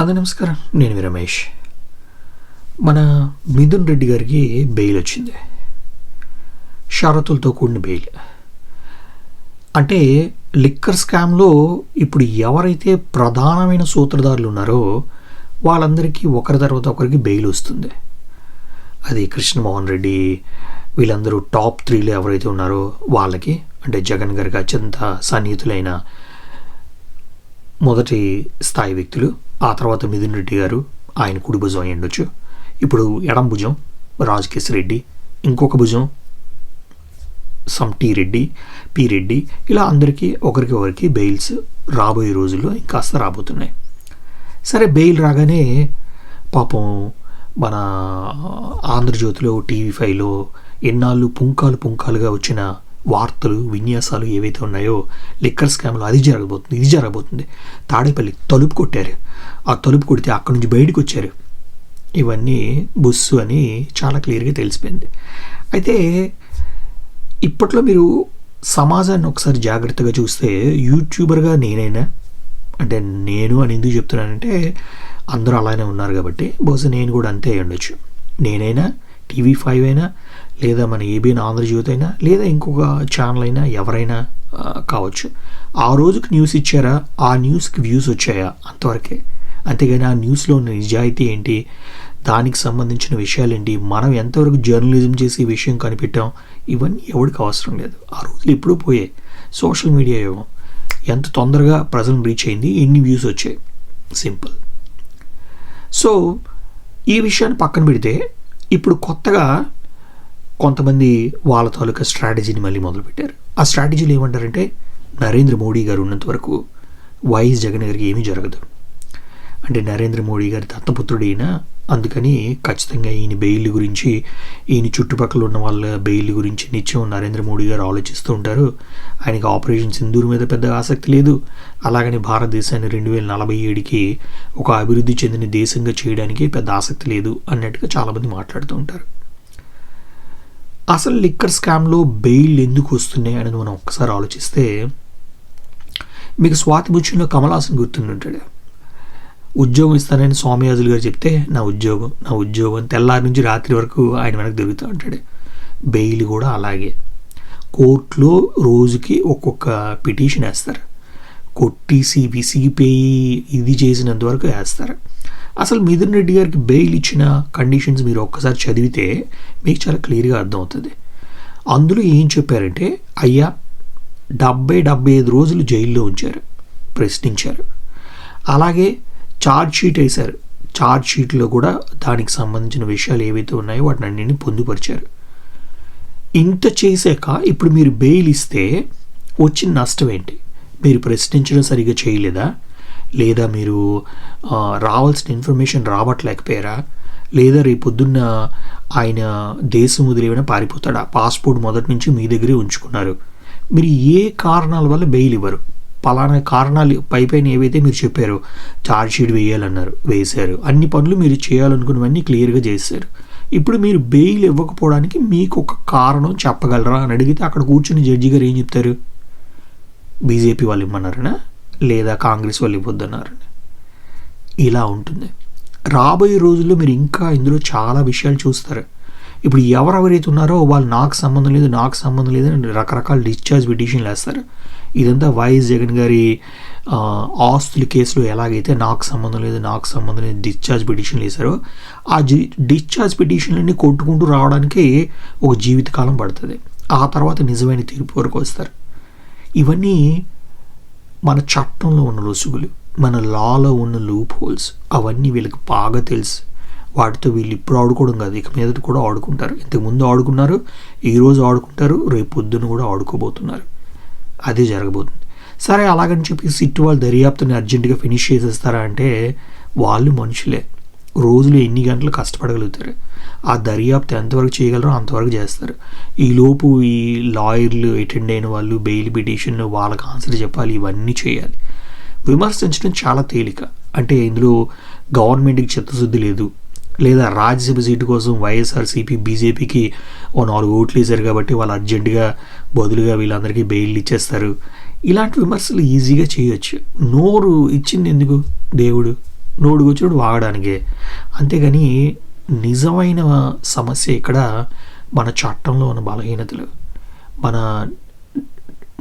అందు నమస్కారం. నేను రమేష్. మన మిథున్ రెడ్డి గారికి బెయిల్ వచ్చింది. షరతులతో కూడిన బెయిల్. అంటే లిక్కర్ స్కామ్లో ఇప్పుడు ఎవరైతే ప్రధానమైన సూత్రధారులు ఉన్నారో వాళ్ళందరికీ ఒకరి తర్వాత ఒకరికి బెయిల్ వస్తుంది. అది కృష్ణమోహన్ రెడ్డి వీళ్ళందరూ టాప్ త్రీలో ఎవరైతే ఉన్నారో వాళ్ళకి అంటే జగన్ గారికి అత్యంత సన్నిహితులైన మొదటి స్థాయి వ్యక్తులు ఆ తర్వాత మిథున్ రెడ్డి గారు ఆయన కుడి భుజం అయి ఉండొచ్చు ఇప్పుడు ఎడం భుజం రాజకేశ్ రెడ్డి ఇంకొక భుజం సమ్ టీ రెడ్డి పి రెడ్డి ఇలా అందరికీ ఒకరికి ఒకరికి బెయిల్స్ రాబోయే రోజుల్లో ఇంకాస్త రాబోతున్నాయి. సరే బెయిల్ రాగానే పాపం మన ఆంధ్రజ్యోతిలో టీవీ ఫైవ్లో ఎన్నాళ్ళు పుంకాలు పుంకాలుగా వచ్చిన వార్తలు విన్యాసాలు ఏవైతే ఉన్నాయో లిక్కర్ స్కామ్లో అది జరగబోతుంది ఇది జరగబోతుంది. తాడేపల్లి తలుపు కొట్టారు. ఆ తలుపు కొడితే అక్కడి నుంచి బయటకు వచ్చారు. ఇవన్నీ బుస్సు అని చాలా క్లియర్గా తెలిసిపోయింది. అయితే ఇప్పట్లో మీరు సమాజాన్ని ఒకసారి జాగ్రత్తగా చూస్తే యూట్యూబర్గా నేనైనా అంటే నేను అని ఎందుకు చెప్తున్నానంటే అందరూ అలానే ఉన్నారు కాబట్టి బహుశా నేను కూడా అంతే ఉండొచ్చు నేనైనా టీవీ ఫైవ్ అయినా లేదా మన ఏబిఎన్ ఆంధ్రజ్యోతి అయినా లేదా ఇంకొక ఛానల్ అయినా ఎవరైనా కావచ్చు. ఆ రోజుకి న్యూస్ ఇచ్చారా? ఆ న్యూస్కి వ్యూస్ వచ్చాయా? అంతవరకే. అంతేగాని ఆ న్యూస్లో ఉన్న నిజాయితీ ఏంటి? దానికి సంబంధించిన విషయాలు ఏంటి మనం ఎంతవరకు జర్నలిజం చేసి విషయం కనిపెట్టాం? ఇవన్నీ ఎవరికి అవసరం లేదు. ఆ రోజులు ఎప్పుడూ పోయాయి. సోషల్ మీడియా యుగం. ఎంత తొందరగా ప్రజలను రీచ్ అయింది ఎన్ని వ్యూస్ వచ్చాయి? సింపుల్. సో ఈ విషయాన్ని పక్కన పెడితే ఇప్పుడు కొత్తగా కొంతమంది వాళ్ళ తాలూకా స్ట్రాటజీని మళ్ళీ మొదలుపెట్టారు. ఆ స్ట్రాటజీలు ఏమంటారంటే నరేంద్ర మోడీ గారు ఉన్నంత వరకు వైఎస్ జగన్ గారికి ఏమీ జరగదు. అంటే నరేంద్ర మోడీ గారి దత్తపుత్రుడైన అందుకని ఖచ్చితంగా ఈయన బెయిల్ గురించి ఈయన చుట్టుపక్కల ఉన్న వాళ్ళ బెయిల్ గురించి నిత్యం నరేంద్ర మోడీ గారు ఆలోచిస్తూ ఉంటారు. ఆయనకి ఆపరేషన్ సింధూర్ మీద పెద్ద ఆసక్తి లేదు. అలాగని భారతదేశాన్ని రెండు వేల నలభై ఏడుకి ఒక అభివృద్ధి చెందిన దేశంగా చేయడానికి పెద్ద ఆసక్తి లేదు అన్నట్టుగా చాలామంది మాట్లాడుతూ ఉంటారు. అసలు లిక్కర్ స్కామ్లో బెయిల్ ఎందుకు వస్తున్నాయి అనేది మనం ఒక్కసారి ఆలోచిస్తే మీకు స్వాతి ముత్యంలో కమల్ హాసన్ గుర్తుండుంటాడు ఉద్యోగం ఇస్తానని స్వామియాజులు గారు చెప్తే నా ఉద్యోగం నా ఉద్యోగం తెల్లారి నుంచి రాత్రి వరకు ఆయన వెనక తిరుగుతూ ఉంటాడు. బెయిల్ కూడా అలాగే. కోర్టులో రోజుకి ఒక్కొక్క పిటిషన్ వేస్తారు. కొట్టేసి విసిగిపోయి ఇది చేసినంత వరకు వేస్తారు. అసలు మిథున్ రెడ్డి గారికి బెయిల్ ఇచ్చిన కండిషన్స్ మీరు ఒక్కసారి చదివితే మీకు చాలా క్లియర్గా అర్థమవుతుంది. అందులో ఏం చెప్పారంటే అయ్యా డెబ్బై డెబ్బై ఐదు రోజులు జైల్లో ఉంచారు ప్రశ్నించారు. అలాగే ఛార్జ్ షీట్ వేశారు. ఛార్జ్ షీట్లో కూడా దానికి సంబంధించిన విషయాలు ఏవైతే ఉన్నాయో వాటిని అన్నింటిని పొందుపరిచారు. ఇంత చేశాక ఇప్పుడు మీరు బెయిల్ ఇస్తే వచ్చిన నష్టం ఏంటి? మీరు ప్రశ్నించడం సరిగ్గా చేయలేదా? లేదా మీరు రావాల్సిన ఇన్ఫర్మేషన్ రావట్లేకపోయారా? లేదా రేపు పొద్దున్న ఆయన దేశం వదిలేమైనా పారిపోతాడా? పాస్పోర్ట్ మొదటి నుంచి మీ దగ్గరే ఉంచుకున్నారు. మీరు ఏ కారణాల వల్ల బెయిల్ ఇవ్వరు? పలానా కారణాలు పైపైన ఏవైతే మీరు చెప్పారో ఛార్జ్ షీట్ వేయాలన్నారు వేశారు. అన్ని పనులు మీరు చేయాలనుకున్నవన్నీ క్లియర్గా చేశారు. ఇప్పుడు మీరు బెయిల్ ఇవ్వకపోవడానికి మీకు ఒక కారణం చెప్పగలరా అని అడిగితే అక్కడ కూర్చుని జడ్జి గారు ఏం చెప్తారు? బీజేపీ వాళ్ళు ఇమ్మన్నారనా? లేదా కాంగ్రెస్ వాళ్ళు ఇవ్వద్దన్నారని? ఇలా ఉంటుంది. రాబోయే రోజుల్లో మీరు ఇంకా ఇందులో చాలా విషయాలు చూస్తారు. ఇప్పుడు ఎవరెవరైతే ఉన్నారో వాళ్ళు నాకు సంబంధం లేదు నాకు సంబంధం లేదు అని రకరకాల డిశ్చార్జ్ పిటిషన్లు వేస్తారు ఇదంతా వైఎస్ జగన్ గారి ఆస్తుల కేసులో ఎలాగైతే నాకు సంబంధం లేదు నాకు సంబంధం లేదు డిశ్చార్జ్ పిటిషన్లు వేశారో ఆ జి డిశ్చార్జ్ పిటిషన్లన్నీ కొట్టుకుంటూ రావడానికి ఒక జీవితకాలం పడుతుంది. ఆ తర్వాత నిజమైన తీర్పు వరకు వస్తారు. ఇవన్నీ మన చట్టంలో ఉన్న లొసుగులు మన లాలో ఉన్న లూప్ హోల్స్ అవన్నీ వీళ్ళకి బాగా తెలుసు. వాటితో వీళ్ళు ఇప్పుడు ఆడుకోవడం కాదు. ఇక మీదట కూడా ఆడుకుంటారు. ఇంతకుముందు ఆడుకున్నారు ఈరోజు ఆడుకుంటారు రేపు పొద్దున్న కూడా ఆడుకోబోతున్నారు. అదే జరగబోతుంది. సరే అలాగని చెప్పి సిట్టు వాళ్ళు దర్యాప్తుని అర్జెంటుగా ఫినిష్ చేసేస్తారా అంటే వాళ్ళు మనుషులే. రోజులు ఎన్ని గంటలు కష్టపడగలుగుతారు? ఆ దర్యాప్తు ఎంతవరకు చేయగలరో అంతవరకు చేస్తారు. ఈలోపు ఈ లాయర్లు అటెండ్ అయిన వాళ్ళు బెయిల్ పిటిషన్ వాళ్ళకి ఆన్సర్ చెప్పాలి ఇవన్నీ చేయాలి. విమర్శించడం చాలా తేలిక. అంటే ఇందులో గవర్నమెంట్కి చిత్తశుద్ధి లేదు. లేదా రాజ్యసభ సీటు కోసం వైఎస్ఆర్సీపీ బీజేపీకి ఓ నాలుగు ఓట్లు వేశారు కాబట్టి వాళ్ళు అర్జెంటుగా బదులుగా వీళ్ళందరికీ బెయిల్ ఇచ్చేస్తారు. ఇలాంటి విమర్శలు ఈజీగా చేయొచ్చు. నోరు ఇచ్చింది ఎందుకు దేవుడు? నోడు కూర్చోడు వాగడానికే. అంతేగాని నిజమైన సమస్య ఇక్కడ మన చట్టంలో ఉన్న బలహీనతలు. మన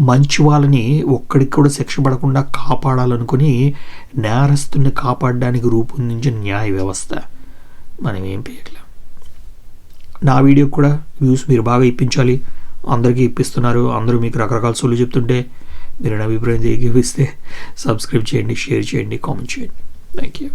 మంచి వాళ్ళని ఒక్కడికి కూడా శిక్ష పడకుండా కాపాడాలనుకుని నేరస్తుల్ని కాపాడడానికి రూపొందించిన న్యాయ వ్యవస్థ. మనం ఏం చేయట్లేం నా వీడియో కూడా వ్యూస్ మీరు బాగా ఇప్పించాలి. అందరికీ ఇప్పిస్తున్నారు. అందరూ మీకు రకరకాల సొల్లు చెప్తుంటే మీరు నా అభిప్రాయం ఏకీపిస్తే సబ్స్క్రైబ్ చేయండి షేర్ చేయండి కామెంట్ చేయండి. Thank you